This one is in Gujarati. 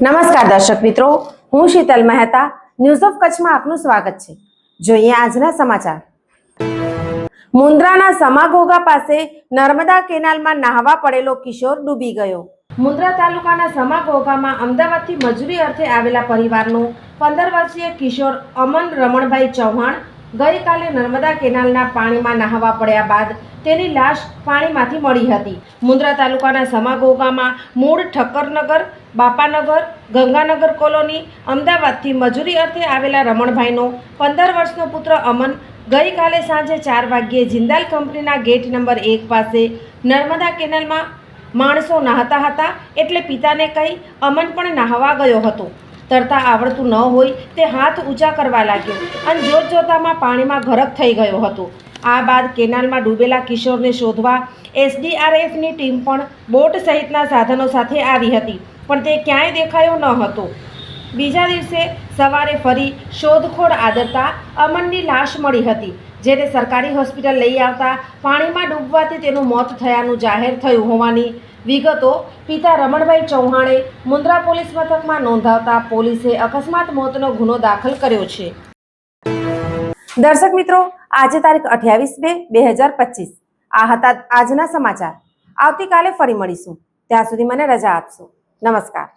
નમસ્કાર દર્શક મિત્રો, હું શીતલ મહેતા ન્યૂઝ ઓફ કચ્છમાં આપનું સ્વાગત છે. જોઈએ આજના સમાચાર. મુન્દ્રાના સમાઘોગા પાસે નર્મદા કેનાલમાં નાહવા પડેલો કિશોર ડૂબી ગયો. મુન્દ્રા તાલુકાના સમાઘોગામાં અમદાવાદથી મજૂરી અર્થે આવેલા પરિવારનો પંદર વર્ષીય કિશોર અમન રમણભાઈ ચૌહાણ ગઈકાલે નર્મદા કેનાલના પાણીમાં નાહવા પડ્યા બાદ તેની લાશ પાણીમાંથી મળી હતી. મુન્દ્રા તાલુકાના સમાગોગામાં મૂળ ઠક્કરનગર, બાપાનગર, ગંગાનગર કોલોની, અમદાવાદથી મજૂરી અર્થે આવેલા રમણભાઈનો પંદર વર્ષનો પુત્ર અમન ગઈકાલે સાંજે ચાર વાગ્યે જિંદાલ કંપનીના ગેટ નંબર એક પાસે નર્મદા કેનાલમાં માણસો નહાતા હતા એટલે પિતાને કહી અમન પણ નાહવા ગયો હતો. તરતા આવડતું ન હોય તે હાથ ઊંચા કરવા લાગ્યો અને જોત જોતામાં પાણીમાં ગરક થઈ ગયો હતો. આ બાદ કેનાલમાં ડૂબેલા કિશોરને શોધવા એસડીઆરએફની ટીમ પણ બોટ સહિતના સાધનો સાથે આવી હતી, પણ તે ક્યાંય દેખાયો ન હતો. બીજા દિવસે સવારે ફરી શોધખોળ આદરતા અમનની લાશ મળી હતી, જેને સરકારી હોસ્પિટલ લઈ આવતા પાણીમાં ડૂબવાથી તેનું મોત થયાનું જાહેર થયું હોવાની વિગતો પિતા રમણભાઈ ચૌહાણે મુન્દ્રા પોલીસ મથકમાં નોંધાવતા પોલીસે અકસ્માત મોતનો ગુનો દાખલ કર્યો છે. દર્શક મિત્રો, આજે તારીખ અઠ્યાવીસ બે બે હજાર પચીસ. આ હતા આજના સમાચાર. આવતીકાલે ફરી મળીશું. ત્યાં સુધી મને રજા આપશો. નમસ્કાર.